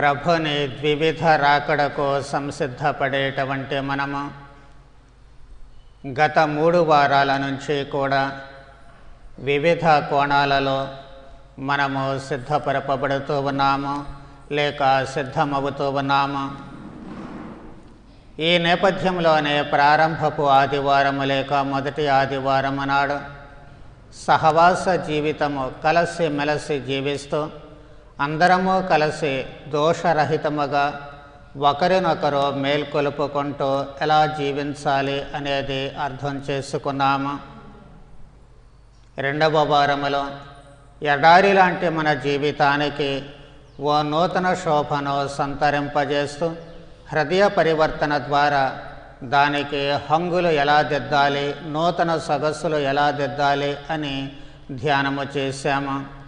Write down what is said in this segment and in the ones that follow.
ప్రభుని ద్వివిధ కోసం సిద్ధపడేటవంటి మనము గత మూడు వారాల నుంచి కూడా వివిధ కోణాలలో మనము సిద్ధపరపబడుతూ ఉన్నాము లేక సిద్ధమవుతూ ఉన్నాము. ఈ నేపథ్యంలోనే ప్రారంభపు ఆదివారము లేక మొదటి ఆదివారం నాడు సహవాస జీవితము కలసి మెలసి జీవిస్తూ అందరము కలిసి దోషరహితముగా ఒకరినొకరు మేల్కొలుపుకుంటూ ఎలా జీవించాలి అనేది అర్థం చేసుకున్నాము. రెండవ వారములో ఎడారి లాంటి మన జీవితానికి ఓ నూతన శోభను సంతరింపజేస్తూ హృదయ పరివర్తన ద్వారా దానికి హంగులు ఎలా దిద్దాలి నూతన సదస్సులు ఎలా దిద్దాలి అని ధ్యానము చేశాము.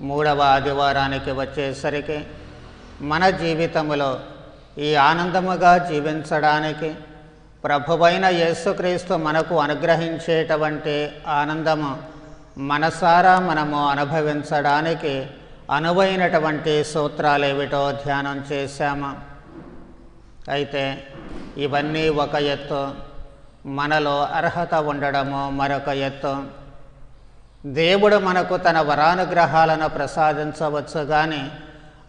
మూడవ ఆదివారానికి వచ్చేసరికి మన జీవితములో ఈ ఆనందముగా జీవించడానికి ప్రభువైన యేసుక్రీస్తు మనకు అనుగ్రహించేటువంటి ఆనందము మనసారా మనము అనుభవించడానికి అనువైనటువంటి సూత్రాలు ఏమిటో ధ్యానం చేశాము. అయితే ఇవన్నీ ఒక ఎత్తు మనలో అర్హత ఉండడము మరొక ఎత్తు. దేవుడు మనకు తన వరానుగ్రహాలను ప్రసాదించవచ్చు కానీ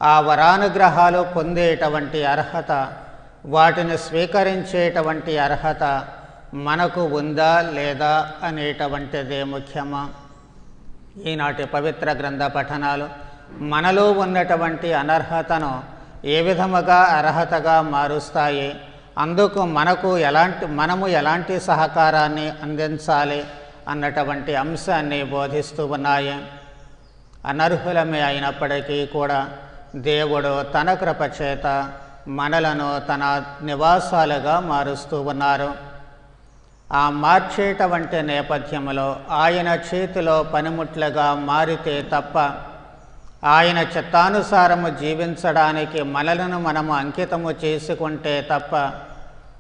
ఆ వరానుగ్రహాలు పొందేటువంటి అర్హత వాటిని స్వీకరించేటువంటి అర్హత మనకు ఉందా లేదా అనేటువంటిదే ముఖ్యమా? ఈనాటి పవిత్ర గ్రంథ పఠనాలు మనలో ఉన్నటువంటి అనర్హతను ఏ విధముగా అర్హతగా మారుస్తాయి? అందుకు మనకు ఎలాంటి మనము ఎలాంటి సహకారాన్ని అందించాలి? అన్నటువంటి అంశాన్ని బోధిస్తూ ఉన్నాయి. అనర్హులమే అయినప్పటికీ కూడా దేవుడు తన కృపచేత మనలను తన నివాసాలుగా మారుస్తూ ఉన్నారు. ఆ మార్చేటవంటి నేపథ్యంలో ఆయన చేతిలో పనిముట్లుగా మారితే తప్ప ఆయన చిత్తానుసారము జీవించడానికి మనలను మనము అంకితము చేసుకుంటే తప్ప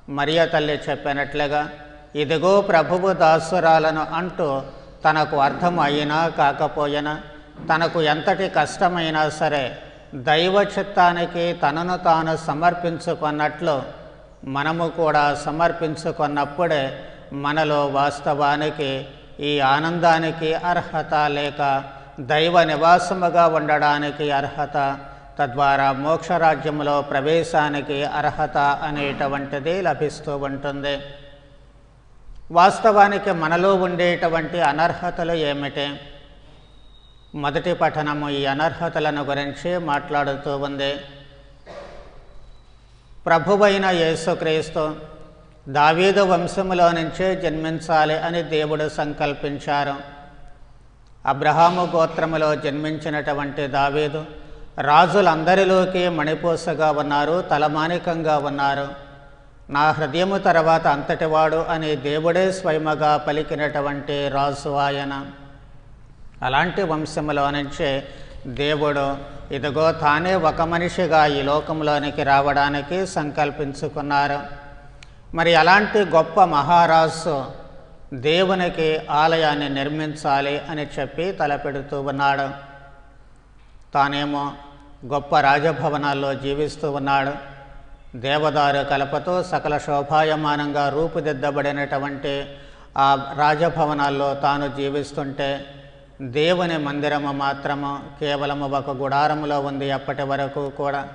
మరియ తల్లి చెప్పినట్లుగా ఇదిగో ప్రభువు దాసురాలను అంటూ తనకు అర్థం అయినా కాకపోయినా తనకు ఎంతటి కష్టమైనా సరే దైవ చిత్తానికి తనను తాను సమర్పించుకున్నట్లు మనము కూడా సమర్పించుకున్నప్పుడే మనలో వాస్తవానికి ఈ ఆనందానికి అర్హత లేక దైవ నివాసముగా ఉండడానికి అర్హత తద్వారా మోక్షరాజ్యంలో ప్రవేశానికి అర్హత అనేటువంటిది లభిస్తూ ఉంటుంది. వాస్తవానికి మనలో ఉండేటువంటి అనర్హతలు ఏమిటి? మొదటి పఠనము ఈ అనర్హతలను గురించి మాట్లాడుతూ ఉంది. ప్రభువైన యేసుక్రీస్తు దావీదు వంశములో నుంచే జన్మించాలి అని దేవుడు సంకల్పించారు. అబ్రహాము గోత్రములో జన్మించినటువంటి దావీదు రాజులందరిలోకి మణిపూసగా ఉన్నారు తలమానికంగా ఉన్నారు. నా హృదయము తర్వాత అంతటివాడు అని దేవుడే స్వయముగా పలికినటువంటి రాజు ఆయన. అలాంటి వంశములో నుంచే దేవుడు ఇదిగో తానే ఒక మనిషిగా ఈ లోకంలోనికి రావడానికి సంకల్పించుకున్నారు. మరి అలాంటి గొప్ప మహారాజు దేవునికి ఆలయాన్ని నిర్మించాలి అని చెప్పి తలపెడుతూ ఉన్నాడు. తానేమో గొప్ప రాజభవనాల్లో జీవిస్తూ ఉన్నాడు. దేవదారు కలపతో సకల శోభాయమానంగా రూపుదిద్దబడినటువంటి ఆ రాజభవనాల్లో తాను జీవిస్తుంటే దేవుని మందిరము మాత్రము కేవలము ఒక గుడారములో ఉంది అప్పటి వరకు కూడా.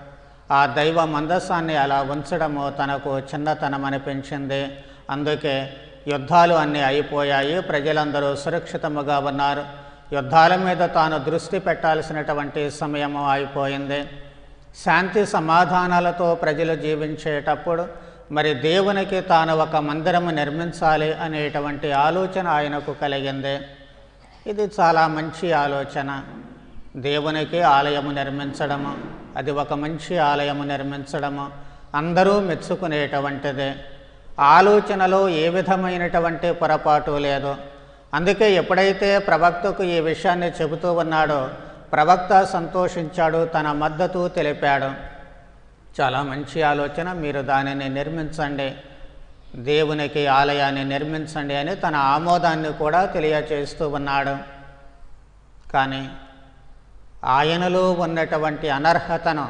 ఆ దైవ మందస్సాన్ని అలా ఉంచడము తనకు చిన్నతనం అనిపించింది అందుకే యుద్ధాలు అన్నీ అయిపోయాయి. ప్రజలందరూ సురక్షితముగా ఉన్నారు. యుద్ధాల మీద తాను దృష్టి పెట్టాల్సినటువంటి సమయము అయిపోయింది. శాంతి సమాధానాలతో ప్రజలు జీవించేటప్పుడు మరి దేవునికి తాను ఒక మందిరము నిర్మించాలి అనేటువంటి ఆలోచన ఆయనకు కలిగింది. ఇది చాలా మంచి ఆలోచన. దేవునికి ఆలయము నిర్మించడము అది ఒక మంచి ఆలయము నిర్మించడము అందరూ మెచ్చుకునేటువంటిది. ఆలోచనలో ఏ విధమైనటువంటి పొరపాటు లేదు. అందుకే ఎప్పుడైతే ప్రవక్తకు ఈ విషయాన్ని చెబుతూ ఉన్నాడో ప్రవక్త సంతోషించాడు తన మద్దతు తెలిపాడు. చాలా మంచి ఆలోచన మీరు దానిని నిర్మించండి దేవునికి ఆలయాన్ని నిర్మించండి అని తన ఆమోదాన్ని కూడా తెలియచేస్తూ ఉన్నాడు. కానీ ఆయనలో ఉన్నటువంటి అనర్హతను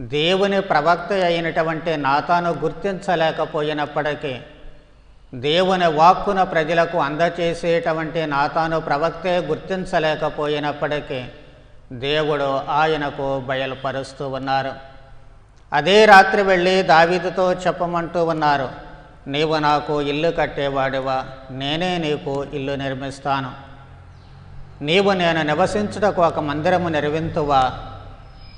దేవుని ప్రవక్త అయినటువంటి నాతాను గుర్తించలేకపోయినప్పటికీ దేవుని వాక్కున ప్రజలకు అందచేసేటువంటి నాతాను ప్రవక్తే గుర్తించలేకపోయినప్పటికీ దేవుడు ఆయనకు బయలుపరుస్తూ ఉన్నారు. అదే రాత్రి వెళ్ళి దావీదుతో చెప్పమంటూ ఉన్నారు నీవు నాకు ఇల్లు కట్టేవాడివా? నేనే నీకు ఇల్లు నిర్మిస్తాను. నీవు నేను నివసించుటకు ఒక మందిరము నిర్మింతువా?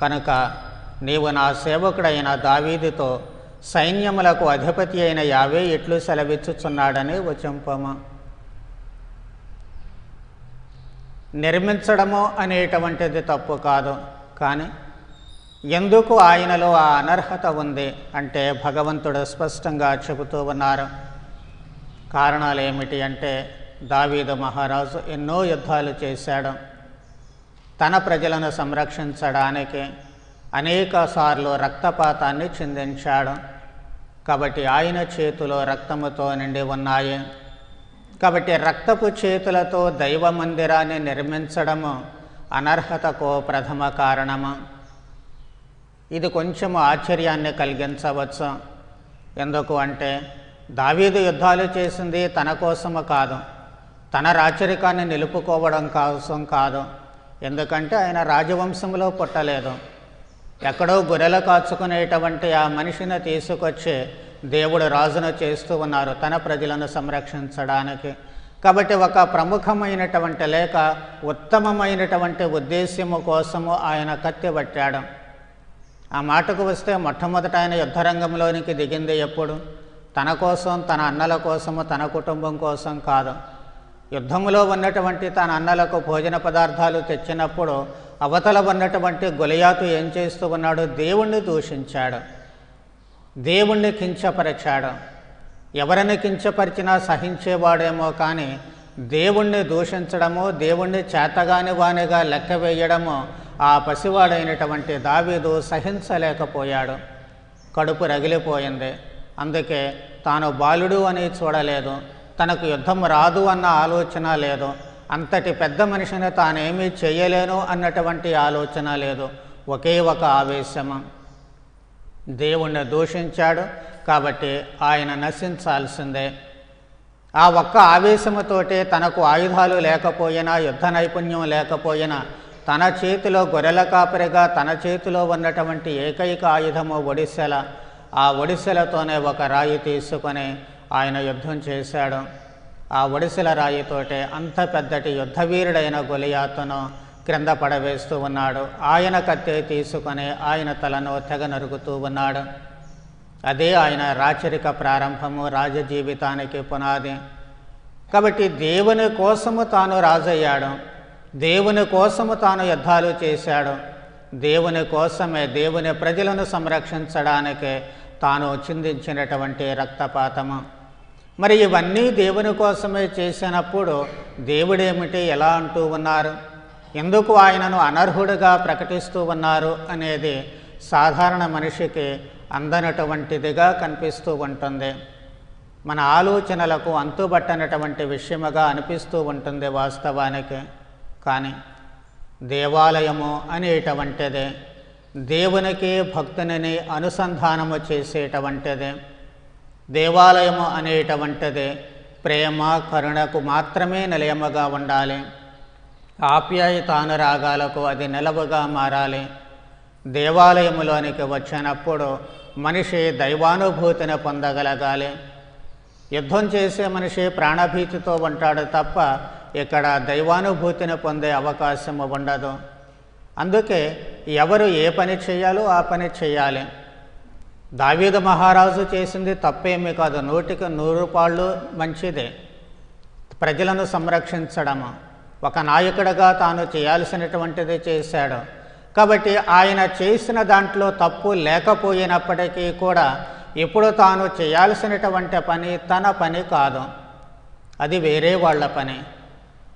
కనుక నీవు నా సేవకుడైన దావీదుతో సైన్యములకు అధిపతి అయిన యావే ఇట్లు సెలవిచ్చుచున్నాడని వచింపము. నిర్మించడము అనేటువంటిది తప్పు కాదు. కానీ ఎందుకు ఆయనలో ఆ అనర్హత ఉంది అంటే భగవంతుడు స్పష్టంగా చెబుతూ ఉన్నారు. కారణాలు ఏమిటి అంటే దావీదు మహారాజు ఎన్నో యుద్ధాలు చేశాడు. తన ప్రజలను సంరక్షించడానికి అనేక సార్లు రక్తపాతాన్ని చెందించాడు. కాబట్టి ఆయన చేతిలో రక్తముతో నిండి ఉన్నాయి. కాబట్టి రక్తపు చేతులతో దైవ మందిరాన్ని నిర్మించడము అనర్హతకు ప్రథమ కారణము. ఇది కొంచెం ఆశ్చర్యాన్ని కలిగించవచ్చు. ఎందుకు అంటే దావీదు యుద్ధాలు చేసింది తన కోసము కాదు. తన రాచరికాన్ని నిలుపుకోవడం కోసం కాదు. ఎందుకంటే ఆయన రాజవంశంలో పుట్టలేదు. ఎక్కడో గొర్రెలు కాచుకునేటువంటి ఆ మనిషిని తీసుకొచ్చి దేవుడు రాజును చేస్తూ ఉన్నారు తన ప్రజలను సంరక్షించడానికి. కాబట్టి ఒక ప్రముఖమైనటువంటి లేక ఉత్తమమైనటువంటి ఉద్దేశ్యము కోసము ఆయన కత్తి పట్టాడు. ఆ మాటకు వస్తే మొట్టమొదట ఆయన యుద్ధరంగంలోనికి దిగింది ఎప్పుడు? తన కోసం తన అన్నల కోసము తన కుటుంబం కోసం కాదు. యుద్ధములో ఉన్నటువంటి తన అన్నలకు భోజన పదార్థాలు తెచ్చినప్పుడు అవతల ఉన్నటువంటి గొలియాతు ఏం చేస్తూ ఉన్నాడు? దేవుణ్ణి దూషించాడు. దేవుణ్ణి కించపరిచాడు. ఎవరిని కించపరిచినా సహించేవాడేమో కానీ దేవుణ్ణి దూషించడము దేవుణ్ణి చేతగాని వానిగా లెక్క వేయడము ఆ పసివాడైనటువంటి దావీదు సహించలేకపోయాడు. కడుపు రగిలిపోయింది. అందుకే తాను బాలుడు అని చూడలేదు. తనకు యుద్ధం రాదు అన్న ఆలోచన లేదు. అంతటి పెద్ద మనిషిని తానేమీ చేయలేను అన్నటువంటి ఆలోచన లేదు. ఒకే ఒక ఆవేశము. దేవుణ్ణి దూషించాడు కాబట్టి ఆయన నశించాల్సిందే. ఆ ఒక్క ఆవేశముతోటే తనకు ఆయుధాలు లేకపోయినా యుద్ధ నైపుణ్యం లేకపోయినా తన చేతిలో గొర్రెల కాపరిగా తన చేతిలో ఉన్నటువంటి ఏకైక ఆయుధము ఒడిశెల. ఆ ఒడిశెలతోనే ఒక రాయి తీసుకొని ఆయన యుద్ధం చేశాడు. ఆ ఒడిశెల రాయితోటే అంత పెద్దటి యుద్ధవీరుడైన గొలియాతును క్రింద పడవేస్తూ ఉన్నాడు. ఆయన కత్తి తీసుకొని ఆయన తలను తెగ నరుగుతూ ఉన్నాడు. అదే ఆయన రాచరిక ప్రారంభము రాజజీవితానికి పునాది. కాబట్టి దేవుని కోసము తాను రాజయ్యాడు. దేవుని కోసము తాను యుద్ధాలు చేశాడు. దేవుని కోసమే దేవుని ప్రజలను సంరక్షించడానికే తాను చిందించినటువంటి రక్తపాతము. మరి ఇవన్నీ దేవుని కోసమే చేసినప్పుడు దేవుడేమిటి ఎలా అంటూ ఉన్నారు? ఎందుకు ఆయనను అనర్హుడిగా ప్రకటిస్తూ ఉన్నారు అనేది సాధారణ మనిషికి అందనటువంటిదిగా కనిపిస్తూ ఉంటుంది. మన ఆలోచనలకు అంతుబట్టనటువంటి విషయముగా అనిపిస్తూ ఉంటుంది వాస్తవానికి. కానీ దేవాలయము అనేటువంటిది దేవునికి భక్తుని అనుసంధానము చేసేటువంటిదే దేవాలయము అనేటువంటిది ప్రేమ కరుణకు మాత్రమే నిలయముగా ఉండాలి. ఆప్యాయతానురాగాలకు అది నిలవగా మారాలి. దేవాలయములోనికి వచ్చినప్పుడు మనిషి దైవానుభూతిని పొందగలగాలి. యుద్ధం చేసే మనిషి ప్రాణభీతితో ఉంటాడు తప్ప ఇక్కడ దైవానుభూతిని పొందే అవకాశము ఉండదు. అందుకే ఎవరు ఏ పని చేయాలో ఆ పని చేయాలి. దావీదు మహారాజు చేసింది తప్పేమీ కాదు. నూటికి నూరు పాళ్ళు మంచిదే. ప్రజలను సంరక్షించడము. ఒక నాయకుడిగా తాను చేయాల్సినటువంటిది చేశాడు. కాబట్టి ఆయన చేసిన దాంట్లో తప్పు లేకపోయినప్పటికీ కూడా ఇప్పుడు తాను చేయాల్సినటువంటి పని తన పని కాదు. అది వేరే వాళ్ళ పని.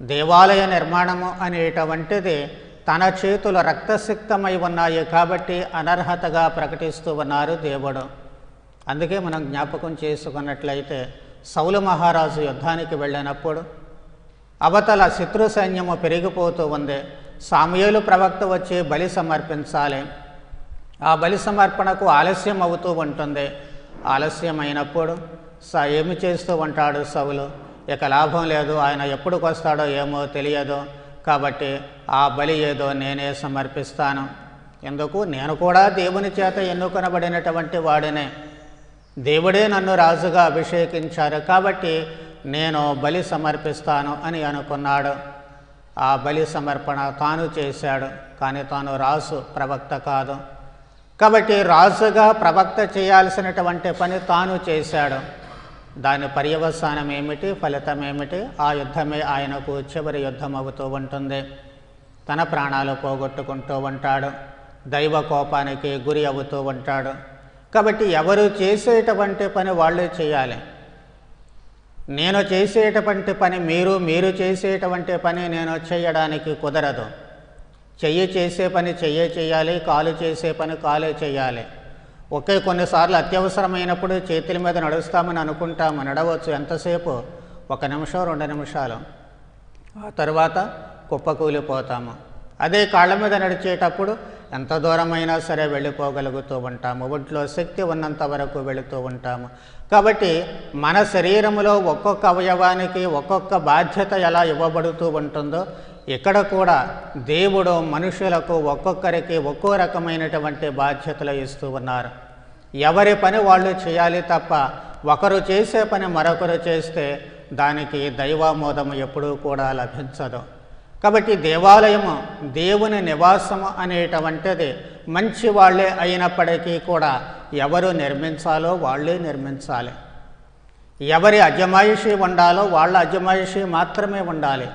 దేవాలయ నిర్మాణము అనేటువంటిది తన చేతులు రక్తసిక్తమై ఉన్నాయి కాబట్టి అనర్హతగా ప్రకటిస్తూ ఉన్నారు దేవుడు. అందుకే మనం జ్ఞాపకం చేసుకున్నట్లయితే సౌలు మహారాజు యుద్ధానికి వెళ్ళినప్పుడు అవతల శత్రు సైన్యము పెరిగిపోతూ ఉంది. సామయేలు ప్రవక్త వచ్చి బలి సమర్పించాలి. ఆ బలి సమర్పణకు ఆలస్యం అవుతూ ఉంటుంది. ఆలస్యం అయినప్పుడు స ఏమి చేస్తూ ఉంటాడు సవులు ఇక లాభం లేదు. ఆయన ఎప్పుడుకొస్తాడో ఏమో తెలియదు. కాబట్టి ఆ బలి ఏదో నేనే సమర్పిస్తాను. ఎందుకు? నేను కూడా దేవుని చేత ఎన్నుకొనబడినటువంటి వాడినే. దేవుడే నన్ను రాజుగా అభిషేకించారు. కాబట్టి నేను బలి సమర్పిస్తాను అని అనుకున్నాడు. ఆ బలి సమర్పణ తాను చేశాడు కానీ తాను రాసు ప్రవక్త కాదు. కాబట్టి రాజుగా ప్రవక్త చేయాల్సినటువంటి పని తాను చేశాడు. దాని పర్యవసానం ఏమిటి ఫలితం ఏమిటి? ఆ యుద్ధమే ఆయనకు చివరి యుద్ధం అవుతూ ఉంటుంది. తన ప్రాణాలు పోగొట్టుకుంటూ ఉంటాడు. దైవ కోపానికి గురి అవుతూ ఉంటాడు. కాబట్టి ఎవరు చేసేటువంటి పని వాళ్ళు చేయాలి. నేను చేసేటటువంటి పని మీరు మీరు చేసేటువంటి పని నేను చేయడానికి కుదరదు. చెయ్యి చేసే పని చెయ్యే చేయాలి కాలు చేసే పని కాలే చేయాలి. ఒకే కొన్నిసార్లు అత్యవసరమైనప్పుడు చేతుల మీద నడుస్తామని అనుకుంటాము నడవచ్చు ఎంతసేపు? ఒక నిమిషం రెండు నిమిషాలు. ఆ తర్వాత కుప్పకూలిపోతాము. అదే కాళ్ళ మీద నడిచేటప్పుడు ఎంత దూరమైనా సరే వెళ్ళిపోగలుగుతూ ఉంటాము. ఒంట్లో శక్తి ఉన్నంత వరకు వెళుతూ ఉంటాము. కాబట్టి మన శరీరంలో ఒక్కొక్క అవయవానికి ఒక్కొక్క బాధ్యత ఎలా ఇవ్వబడుతూ ఉంటుందో ఇక్కడ కూడా దేవుడు మనుషులకు ఒక్కొక్కరికి ఒక్కో రకమైనటువంటి బాధ్యతలు ఇస్తూ ఉన్నారు. ఎవరి పని వాళ్ళు చేయాలి తప్ప ఒకరు చేసే పని మరొకరు చేస్తే దానికి దైవామోదం ఎప్పుడూ కూడా లభించదు. కాబట్టి దేవాలయము దేవుని నివాసము అనేటువంటిది. మంచి వాళ్ళే అయినప్పటికీ కూడా ఎవరు నిర్మించాలో వాళ్ళే నిర్మించాలి. ఎవరి అజమాయిషి ఉండాలో వాళ్ళ అజమాయిషి మాత్రమే ఉండాలి.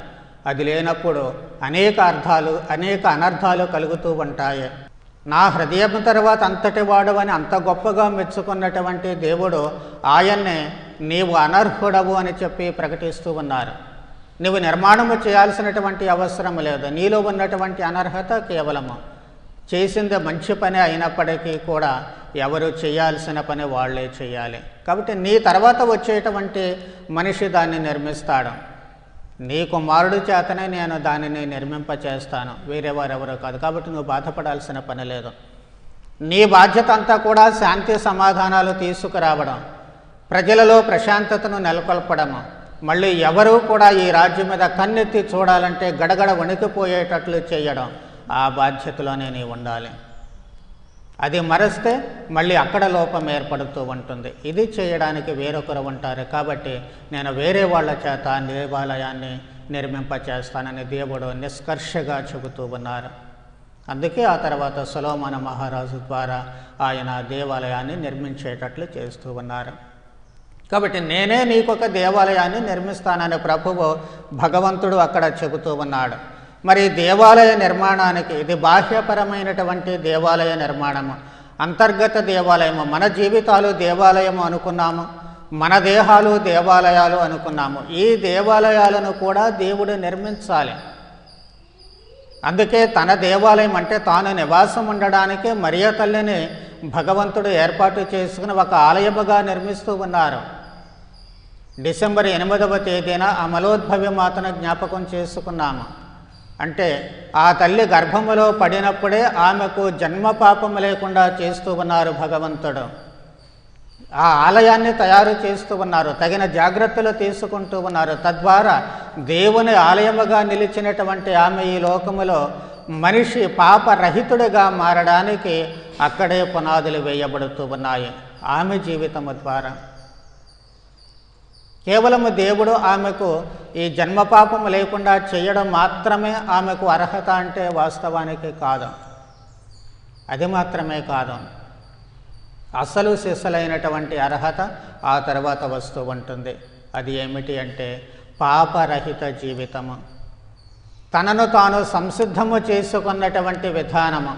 అది లేనప్పుడు అనేక అర్థాలు అనేక అనర్థాలు కలుగుతూ ఉంటాయి. నా హృదయం తర్వాత అంతటి వాడు అని అంత గొప్పగా మెచ్చుకున్నటువంటి దేవుడు ఆయన్నే నీవు అనర్హుడవు అని చెప్పి ప్రకటిస్తూ ఉన్నారు. నువ్వు నిర్మాణము చేయాల్సినటువంటి అవసరం లేదు. నీలో ఉన్నటువంటి అనర్హత కేవలము. చేసింది మంచి పని అయినప్పటికీ కూడా ఎవరు చేయాల్సిన పని వాళ్ళే చేయాలి. కాబట్టి నీ తర్వాత వచ్చేటువంటి మనిషి దాన్ని నిర్మిస్తాడు. నీ కుమారుడు చేతనే నేను దానిని నిర్మింపచేస్తాను. వేరే వారెవరో కాదు. కాబట్టి నువ్వు బాధపడాల్సిన పని లేదు. నీ బాధ్యత అంతా కూడా శాంతి సమాధానాలు తీసుకురావడం. ప్రజలలో ప్రశాంతతను నెలకొల్పడము. మళ్ళీ ఎవరూ కూడా ఈ రాజ్యం మీద కన్నెత్తి చూడాలంటే గడగడ వణికిపోయేటట్లు చేయడం ఆ బాధ్యతలోనే నీ ఉండాలి. అది మరస్తే మళ్ళీ అక్కడ లోపం ఏర్పడుతూ ఉంటుంది. ఇది చేయడానికి వేరొకరు ఉంటారు కాబట్టి నేను వేరే వాళ్ళ చేత దేవాలయాన్ని నిర్మింపచేస్తానని దేవుడు నిష్కర్షగా చెబుతూ ఉన్నారు. అందుకే ఆ తర్వాత సులోమన మహారాజు ద్వారా ఆయన దేవాలయాన్ని నిర్మించేటట్లు చేస్తూ ఉన్నారు. కాబట్టి నేనే నీకొక దేవాలయాన్ని నిర్మిస్తానని ప్రభువు భగవంతుడు అక్కడ చెబుతూ ఉన్నాడు. మరి దేవాలయ నిర్మాణానికి ఇది బాహ్యపరమైనటువంటి దేవాలయ నిర్మాణము. అంతర్గత దేవాలయము. మన జీవితాలు దేవాలయము అనుకున్నాము. మన దేహాలు దేవాలయాలు అనుకున్నాము. ఈ దేవాలయాలను కూడా దేవుడు నిర్మించాలి. అందుకే తన దేవాలయం అంటే తాను నివాసం ఉండడానికి మరియ తల్లిని భగవంతుడు ఏర్పాటు చేసుకుని ఒక ఆలయముగా నిర్మిస్తూ ఉన్నారు. డిసెంబర్ ఎనిమిదవ తేదీన ఆ మాతను జ్ఞాపకం చేసుకున్నాము. అంటే ఆ తల్లి గర్భములో పడినప్పుడే ఆమెకు జన్మ పాపం లేకుండా చేస్తూ ఉన్నారు భగవంతుడు. ఆ ఆలయాన్ని తయారు చేస్తూ ఉన్నారు తగిన జాగ్రత్తలు తీసుకుంటూ ఉన్నారు. తద్వారా దేవుని ఆలయముగా నిలిచినటువంటి ఆమె ఈ లోకములో మనిషి పాపరహితుడిగా మారడానికి అక్కడే పునాదులు వేయబడుతూ ఉన్నాయి. ఆమె జీవితము ద్వారా. కేవలము దేవుడు ఆమెకు ఈ జన్మపాపము లేకుండా చేయడం మాత్రమే ఆమెకు అర్హత అంటే వాస్తవానికి కాదు. అది మాత్రమే కాదు. అసలు సిసలైనటువంటి అర్హత ఆ తర్వాత వస్తూ ఉంటుంది. అది ఏమిటి అంటే పాపరహిత జీవితము. తనను తాను సంసిద్ధము చేసుకున్నటువంటి విధానము.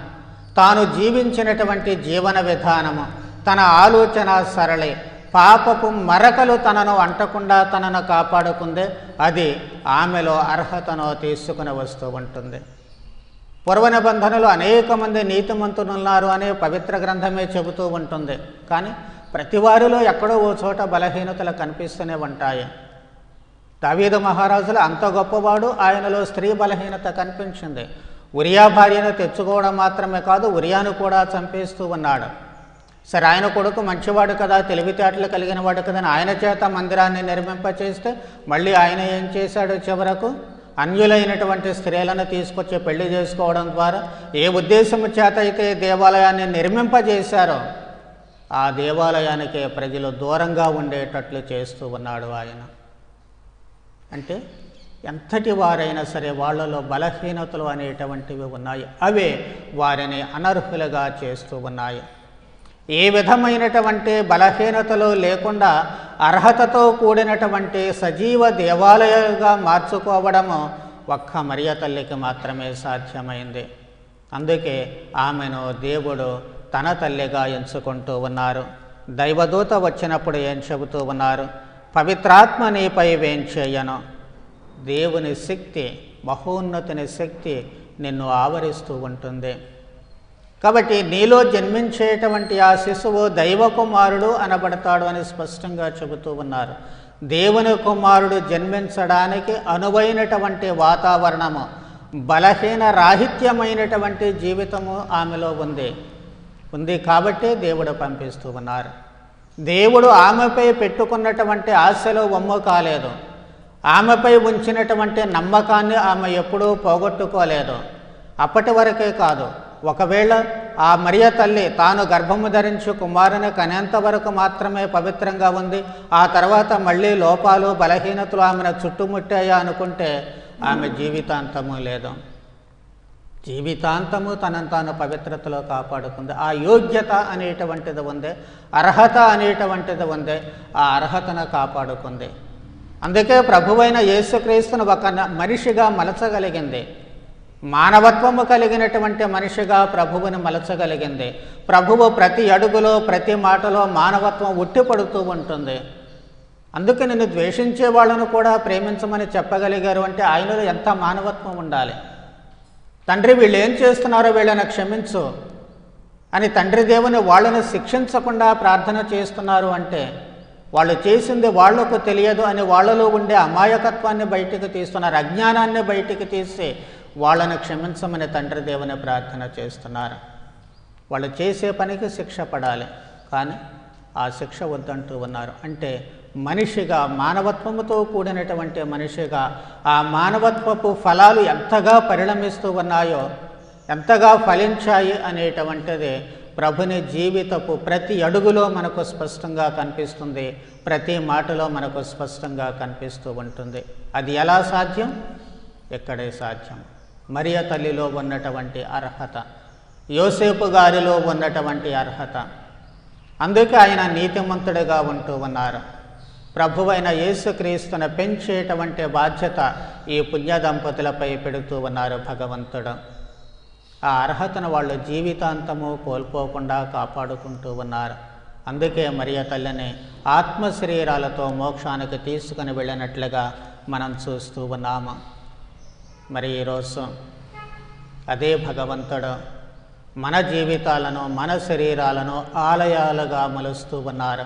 తాను జీవించినటువంటి జీవన విధానము. తన ఆలోచన సరళి. పాపపు మరకలు తనను అంటకుండా తనను కాపాడుకుందే అది ఆమెలో అర్హతను తీసుకుని వస్తూ ఉంటుంది. పూర్వ నిబంధనలు అనేక మంది నీతిమంతులు ఉన్నారు అనే పవిత్ర గ్రంథమే చెబుతూ ఉంటుంది. కానీ ప్రతి వారిలో ఎక్కడో ఓ చోట బలహీనతలు కనిపిస్తూనే ఉంటాయి. దావీదు మహారాజులు అంత గొప్పవాడు ఆయనలో స్త్రీ బలహీనత కనిపించింది. ఉరియా భార్యను తెచ్చుకోవడం మాత్రమే కాదు ఉరియాను కూడా చంపేస్తూ ఉన్నాడు. సరే ఆయన కొడుకు మంచివాడు కదా తెలివితేటలు కలిగిన వాడు కదా అని ఆయన చేత మందిరాన్ని నిర్మింపచేస్తే మళ్ళీ ఆయన ఏం చేశాడు చివరకు? అన్యులైనటువంటి స్త్రీలను తీసుకొచ్చి పెళ్ళి చేసుకోవడం ద్వారా ఏ ఉద్దేశం చేత అయితే దేవాలయాన్ని నిర్మింపజేశారో ఆ దేవాలయానికి ప్రజలు దూరంగా ఉండేటట్లు చేస్తూ ఉన్నాడు ఆయన. అంటే ఎంతటి వారైనా సరే వాళ్ళలో బలహీనతలు అనేటువంటివి ఉన్నాయి. అవే వారిని అనర్హులుగా చేస్తూ ఉన్నాయి. ఏ విధమైనటువంటి బలహీనతలు లేకుండా అర్హతతో కూడినటువంటి సజీవ దేవాలయంగా మార్చుకోవడము ఒక్క మరియ తల్లికి మాత్రమే సాధ్యమైంది. అందుకే ఆమెను దేవుడు తన తల్లిగా ఎంచుకుంటూ ఉన్నారు. దైవదూత వచ్చినప్పుడు ఏం చెబుతూ ఉన్నారు? పవిత్రాత్మ నీపై వేంచేయను. దేవుని శక్తి మహోన్నతుని శక్తి నిన్ను ఆవరిస్తూ ఉంటుంది. కాబట్టి నీలో జన్మించేటువంటి ఆ శిశువు దైవ కుమారుడు అనబడతాడు అని స్పష్టంగా చెబుతూ ఉన్నారు. దేవుని కుమారుడు జన్మించడానికి అనువైనటువంటి వాతావరణము బలహీన రాహిత్యమైనటువంటి జీవితము ఆమెలో ఉంది. ఉంది కాబట్టి దేవుడు పంపిస్తూ ఉన్నారు. దేవుడు ఆమెపై పెట్టుకున్నటువంటి ఆశలో వమ్ము కాలేదు. ఆమెపై ఉంచినటువంటి నమ్మకాన్ని ఆమె ఎప్పుడూ పోగొట్టుకోలేదు. అప్పటి వరకే కాదు. ఒకవేళ ఆ మరియ తల్లి తాను గర్భము ధరించి కుమారుని కనేంత వరకు మాత్రమే పవిత్రంగా ఉంది ఆ తర్వాత మళ్ళీ లోపాలు బలహీనతలు ఆమెను చుట్టుముట్టాయా అనుకుంటే ఆమె జీవితాంతము లేదు. జీవితాంతము తనను తాను పవిత్రతలో కాపాడుకుంది. ఆ యోగ్యత అనేటువంటిది ఉంది అర్హత అనేటువంటిది ఉంది ఆ అర్హతను కాపాడుకుంది. అందుకే ప్రభువైన యేసుక్రీస్తును ఒక మనిషిగా మలచగలిగింది. మానవత్వము కలిగినటువంటి మనిషిగా ప్రభువుని మలచగలిగింది. ప్రభువు ప్రతి అడుగులో ప్రతి మాటలో మానవత్వం ఉట్టిపడుతూ ఉంటుంది. అందుకే నిన్ను ద్వేషించే వాళ్ళను కూడా ప్రేమించమని చెప్పగలిగారు అంటే ఆయనలో ఎంత మానవత్వం ఉండాలి? తండ్రి వీళ్ళు ఏం చేస్తున్నారో వీళ్ళని క్షమించు. అని తండ్రి దేవుని వాళ్ళని శిక్షించకుండా ప్రార్థన చేస్తున్నారు అంటే వాళ్ళు చేసింది వాళ్ళకు తెలియదు అని వాళ్ళలో ఉండే అమాయకత్వాన్ని బయటికి తీస్తున్నారు అజ్ఞానాన్ని బయటికి తీసి వాళ్ళని క్షమించమని తండ్రి దేవుని ప్రార్థన చేస్తున్నారు. వాళ్ళు చేసే పనికి శిక్ష పడాలి. కానీ ఆ శిక్ష వద్దంటూ ఉన్నారు. అంటే మనిషిగా మానవత్వముతో కూడినటువంటి మనిషిగా ఆ మానవత్వపు ఫలాలు ఎంతగా పరిణమిస్తూ ఉన్నాయో ఎంతగా ఫలించాయి అనేటువంటిది ప్రభుని జీవితపు ప్రతి అడుగులో మనకు స్పష్టంగా కనిపిస్తుంది. ప్రతి మాటలో మనకు స్పష్టంగా కనిపిస్తూ ఉంటుంది. అది ఎలా సాధ్యం? ఎక్కడే సాధ్యం. మరియ తల్లిలో ఉన్నటువంటి అర్హత యోసేపు గారిలో ఉన్నటువంటి అర్హత. అందుకే ఆయన నీతిమంతుడిగా ఉంటూ ఉన్నారు. ప్రభువైన యేసుక్రీస్తును పెంచేటువంటి బాధ్యత ఈ పుణ్య దంపతులపై పెడుతూ ఉన్నారు భగవంతుడు. ఆ అర్హతను వాళ్ళు జీవితాంతము కోల్పోకుండా కాపాడుకుంటూ ఉన్నారు. అందుకే మరియ తల్లిని ఆత్మ శరీరాలతో మోక్షానికి తీసుకుని వెళ్ళినట్లుగా మనం చూస్తూ ఉన్నాము. మరి ఈరోజు అదే భగవంతుడు మన జీవితాలను మన శరీరాలను ఆలయాలుగా మలుస్తూ ఉన్నారు.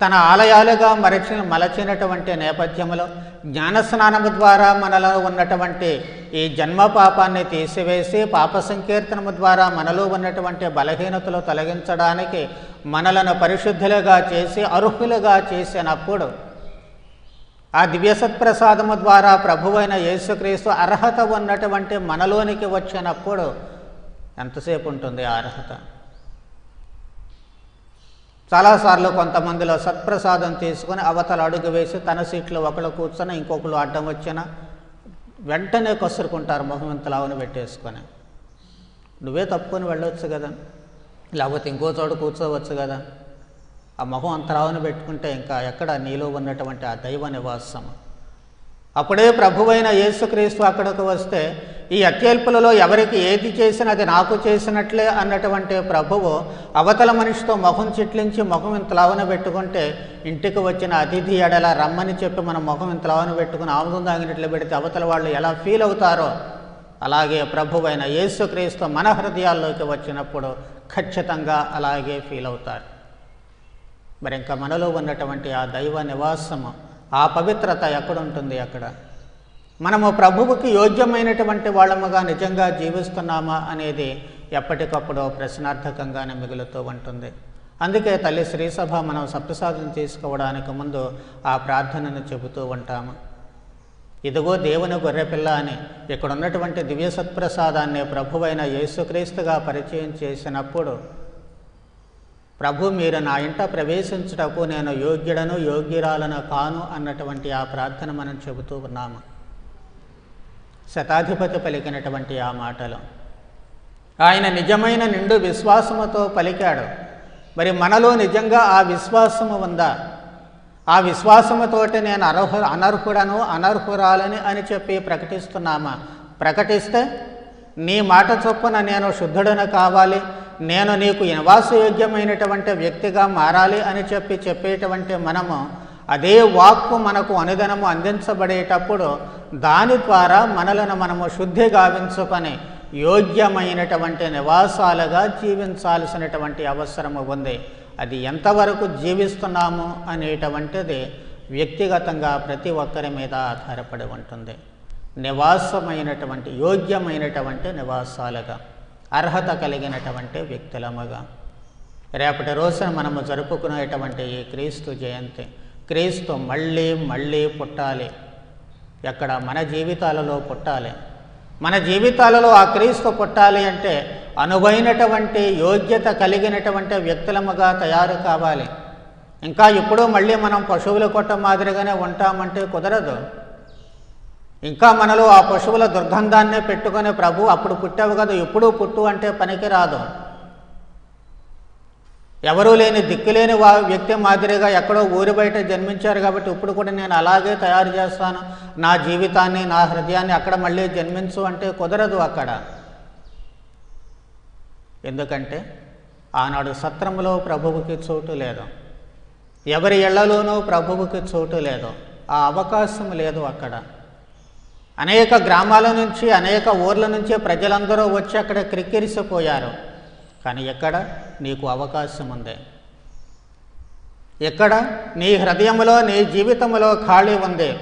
తన ఆలయాలుగా మరచిన మలచినటువంటి నేపథ్యంలో జ్ఞానస్నానము ద్వారా మనలో ఉన్నటువంటి ఈ జన్మ పాపాన్ని తీసివేసి పాప సంకీర్తనము ద్వారా మనలో ఉన్నటువంటి బలహీనతలు తొలగించడానికి మనలను పరిశుద్ధులుగా చేసి అర్హులుగా చేసినప్పుడు ఆ దివ్య సత్ప్రసాదము ద్వారా ప్రభువైన యేసుక్రీస్తు అర్హత ఉన్నటువంటి మనలోనికి వచ్చినప్పుడు ఎంతసేపు ఉంటుంది ఆ అర్హత? చాలాసార్లు కొంతమందిలో సత్ప్రసాదం తీసుకొని అవతల అడుగు వేసి తన సీట్లో ఒకళ్ళు కూర్చొని ఇంకొకరు అడ్డం వచ్చిన వెంటనే కసురుకుంటారు మొహం ఇంత పెట్టేసుకొని. నువ్వే తప్పుకొని వెళ్ళవచ్చు కదా. లేకపోతే ఇంకో చోట కూర్చోవచ్చు కదా. ఆ మొహం అంత పెట్టుకుంటే ఇంకా ఎక్కడ నీలో ఉన్నటువంటి ఆ దైవ నివాసం? అప్పుడే ప్రభువైన యేసుక్రీస్తు అక్కడికి వస్తే ఈ అత్యల్పులలో ఎవరికి ఏది చేసినా అది నాకు చేసినట్లే అన్నటువంటి ప్రభువు అవతల మనిషితో మొహం చిట్లించి మొహం ఇంత లావన పెట్టుకుంటే ఇంటికి వచ్చిన అతిథి ఎడల రమ్మని చెప్పి మనం మొహం ఇంత లావన పెట్టుకుని ఆముదం తాగినట్లు పెడితే అవతల వాళ్ళు ఎలా ఫీల్ అవుతారో అలాగే ప్రభువైన యేసుక్రీస్తు మన హృదయాల్లోకి వచ్చినప్పుడు ఖచ్చితంగా అలాగే ఫీల్ అవుతారు. మరి ఇంకా మనలో ఉన్నటువంటి ఆ దైవ నివాసము ఆ పవిత్రత ఎక్కడుంటుంది అక్కడ? మనము ప్రభువుకి యోగ్యమైనటువంటి వాళ్ళముగా నిజంగా జీవిస్తున్నామా అనేది ఎప్పటికప్పుడు ప్రశ్నార్థకంగానే మిగులుతూ ఉంటుంది. అందుకే తల్లి శ్రీసభ మనం సప్తసాధన తీసుకోవడానికి ముందు ఆ ప్రార్థనను చెబుతూ ఉంటాము. ఇదిగో దేవుని గొర్రెపిల్ల అని ఇక్కడ ఉన్నటువంటి దివ్య సత్ప్రసాదాన్ని ప్రభువైన యేసుక్రీస్తుగా పరిచయం చేసినప్పుడు ప్రభు మీరు నా ఇంట ప్రవేశించుటకు నేను యోగ్యుడను యోగ్యురాలను కాను అన్నటువంటి ఆ ప్రార్థన మనం చెబుతూ ఉన్నాము. శతాధిపతి పలికినటువంటి ఆ మాటలు. ఆయన నిజమైన నిండు విశ్వాసముతో పలికాడు. మరి మనలో నిజంగా ఆ విశ్వాసము ఉందా? ఆ విశ్వాసముతోటి నేను అర్హ అనర్హుడను అనర్హురాలని అని చెప్పి ప్రకటిస్తున్నామా? ప్రకటిస్తే నీ మాట చొప్పున నేను శుద్ధుడను కావాలి నేను నీకు నివాసయోగ్యమైనటువంటి వ్యక్తిగా మారాలి అని చెప్పి చెప్పేటువంటి మనము అదే వాక్కు మనకు అనుదనము అందించబడేటప్పుడు దాని ద్వారా మనలను మనము శుద్ధి గావించుకొని యోగ్యమైనటువంటి నివాసాలుగా జీవించాల్సినటువంటి అవసరము ఉంది. అది ఎంతవరకు జీవిస్తున్నాము అనేటువంటిది వ్యక్తిగతంగా ప్రతి ఒక్కరి మీద ఆధారపడి ఉంటుంది. నివాసమైనటువంటి యోగ్యమైనటువంటి నివాసాలుగా. అర్హత కలిగినటువంటి వ్యక్తులముగా. రేపటి రోజున మనము జరుపుకునేటువంటి ఈ క్రీస్తు జయంతి క్రీస్తు మళ్ళీ మళ్ళీ పుట్టాలి. ఎక్కడ? మన జీవితాలలో పుట్టాలి. మన జీవితాలలో ఆ క్రీస్తు పుట్టాలి అంటే అనువైనటువంటి యోగ్యత కలిగినటువంటి వ్యక్తులముగా తయారు కావాలి. ఇంకా ఇప్పుడు మళ్ళీ మనం పశువుల కొట్ట మాదిరిగానే ఉంటామంటే కుదరదు. ఇంకా మనలో ఆ పశువుల దుర్గంధాన్నే పెట్టుకునే ప్రభు అప్పుడు పుట్టావు కదా ఎప్పుడూ పుట్టు అంటే పనికి రాదు ఎవరూ లేని దిక్కులేని వా వ్యక్తి మాదిరిగా ఎక్కడో ఊరి బయట జన్మించారు కాబట్టి ఇప్పుడు కూడా నేను అలాగే తయారు చేస్తాను. నా జీవితాన్ని నా హృదయాన్ని అక్కడ మళ్ళీ జన్మించు అంటే కుదరదు అక్కడ. ఎందుకంటే ఆనాడు సత్రంలో ప్రభువుకి చోటు లేదు. ఎవరి ఇళ్ళలోనూ ప్రభువుకి చోటు లేదు. ఆ అవకాశం లేదు అక్కడ. అనేక గ్రామాల నుంచి అనేక ఊర్ల నుంచి ప్రజలందరూ వచ్చి అక్కడ క్రిక్కిరిసిపోయారు. కానీ ఎక్కడ? నీకు అవకాశం ఉంది ఎక్కడ? నీ హృదయంలో నీ జీవితంలో ఖాళీ ఉంది.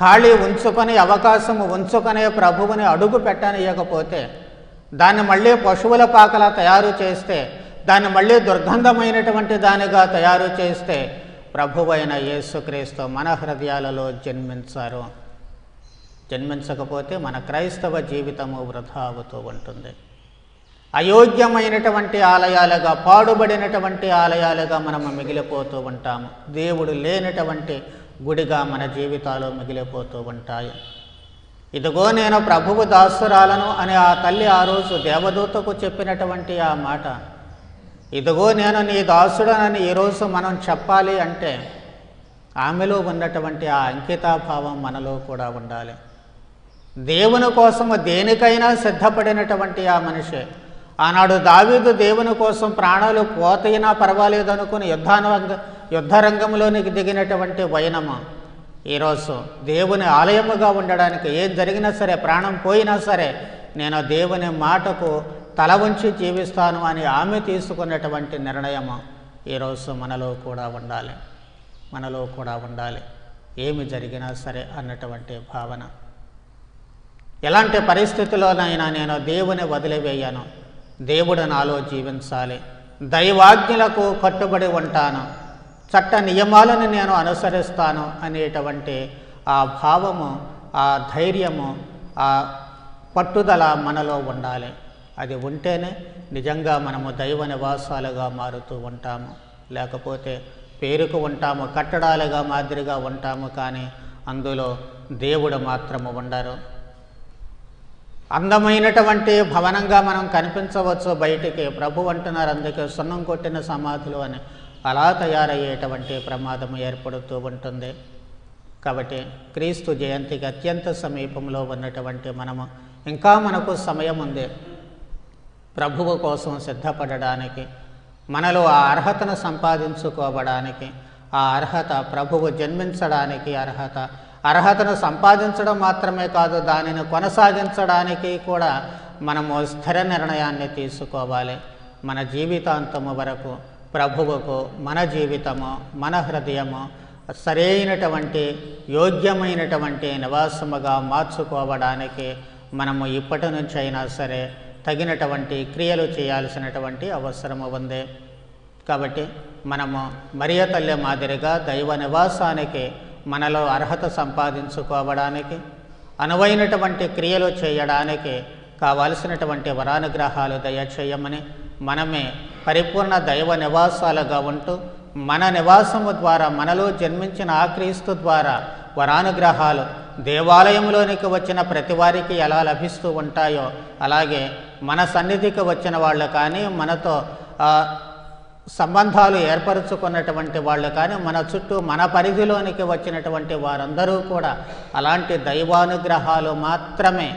ఖాళీ ఉంచుకొని అవకాశం ఉంచుకునే ప్రభువుని అడుగు పెట్టనియకపోతే దాన్ని మళ్ళీ పశువుల పాకలా తయారు చేస్తే దాన్ని మళ్ళీ దుర్గంధమైనటువంటి దానిగా తయారు చేస్తే ప్రభువైన యేసుక్రీస్తు మన హృదయాలలో జన్మించారు. జన్మించకపోతే మన క్రైస్తవ జీవితము వృధా అవుతూ ఉంటుంది. అయోగ్యమైనటువంటి ఆలయాలుగా పాడుబడినటువంటి ఆలయాలుగా మనము మిగిలిపోతూ ఉంటాము. దేవుడు లేనటువంటి గుడిగా మన జీవితాలు మిగిలిపోతూ ఉంటాయి. ఇదిగో నేను ప్రభువు దాసురాలను అని ఆ తల్లి ఆ రోజు దేవదూతకు చెప్పినటువంటి ఆ మాట. ఇదిగో నేను నీ దాసుడనని ఈరోజు మనం చెప్పాలి అంటే ఆమెలో ఉన్నటువంటి ఆ అంకితాభావం మనలో కూడా ఉండాలి. దేవుని కోసము దేనికైనా సిద్ధపడినటువంటి ఆ మనిషి. ఆనాడు దావీదు దేవుని కోసం ప్రాణాలు పోతైనా పర్వాలేదు అనుకుని యుద్ధానంగ యుద్ధరంగంలోనికి దిగినటువంటి వైనమ. ఈరోజు దేవుని ఆలయముగా ఉండడానికి ఏం జరిగినా సరే ప్రాణం పోయినా సరే నేను దేవుని మాటకు తల ఉంచి జీవిస్తాను అని ఆమె తీసుకున్నటువంటి నిర్ణయము ఈరోజు మనలో కూడా ఉండాలి. మనలో కూడా ఉండాలి. ఏమి జరిగినా సరే అన్నటువంటి భావన. ఎలాంటి పరిస్థితిలోనైనా నేను దేవుని వదిలివేయను. దేవుడు నాలో జీవించాలి. దైవాజ్ఞలకు కట్టుబడి ఉంటాను. చట్ట నియమాలను నేను అనుసరిస్తాను అనేటువంటి ఆ భావము ఆ ధైర్యము ఆ పట్టుదల మనలో ఉండాలి. అది ఉంటేనే నిజంగా మనము దైవ నివాసాలుగా మారుతూ ఉంటాము. లేకపోతే పేరుకు ఉంటాము కట్టడాలుగా మాదిరిగా ఉంటాము కానీ అందులో దేవుడు మాత్రము ఉండరు. అందమైనటువంటి భవనంగా మనం కనిపించవచ్చు బయటికి. ప్రభు అంటున్నారు అందుకే సున్నం కొట్టిన సమాధులు అని. అలా తయారయ్యేటువంటి ప్రమాదం ఏర్పడుతూ ఉంటుంది. కాబట్టి క్రీస్తు జయంతికి అత్యంత సమీపంలో ఉన్నటువంటి మనము ఇంకా మనకు సమయం ఉంది. ప్రభువు కోసం సిద్ధపడడానికి మనలో ఆ అర్హతను సంపాదించుకోవడానికి ఆ అర్హత ప్రభువు జన్మించడానికి అర్హత అర్హతను సంపాదించడం మాత్రమే కాదు దానిని కొనసాగించడానికి కూడా మనము స్థిర నిర్ణయాన్ని తీసుకోవాలి. మన జీవితాంతము వరకు ప్రభువుకు మన జీవితము మన హృదయము సరైనటువంటి యోగ్యమైనటువంటి నివాసముగా మార్చుకోవడానికి మనము ఇప్పటి నుంచి అయినా సరే తగినటువంటి క్రియలు చేయాల్సినటువంటి అవసరము ఉంది. కాబట్టి మనము మరియ తల్లి మాదిరిగా దైవ నివాసానికి మనలో అర్హత సంపాదించుకోవడానికి అనువైనటువంటి క్రియలు చేయడానికి కావలసినటువంటి వరానుగ్రహాలు దయచేయమని మనమే పరిపూర్ణ దైవ నివాసాలుగా ఉంటూ మన నివాసము ద్వారా మనలో జన్మించిన ఆ క్రీస్తు ద్వారా వరానుగ్రహాలు దేవాలయంలోనికి వచ్చిన ప్రతి వారికి ఎలా లభిస్తూ ఉంటాయో అలాగే మన సన్నిధికి వచ్చిన వాళ్ళు కానీ మనతో సంబంధాలు ఏర్పరచుకున్నటువంటి వాళ్ళు కానీ మన చుట్టూ మన పరిధిలోనికి వచ్చినటువంటి వారందరూ కూడా అలాంటి దైవానుగ్రహాలు మాత్రమే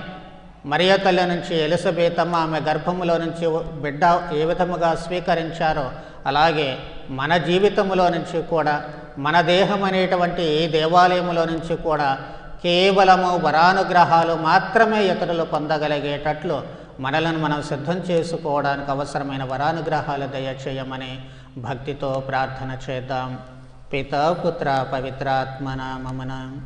మరియ తల్లి నుంచి ఎలిజబేతమ్మ ఆమె గర్భములో నుంచి బిడ్డ ఏ విధముగా స్వీకరించారో అలాగే మన జీవితంలో నుంచి కూడా మన దేహం అనేటువంటి ఈ దేవాలయంలో నుంచి కూడా కేవలము వరానుగ్రహాలు మాత్రమే ఇతరులు పొందగలిగేటట్లు మనలను మనం సిద్ధం చేసుకోవడానికి అవసరమైన వరానుగ్రహాలు దయచేయమని భక్తితో ప్రార్థన చేద్దాం. పిత పుత్ర పవిత్రాత్మన మమన.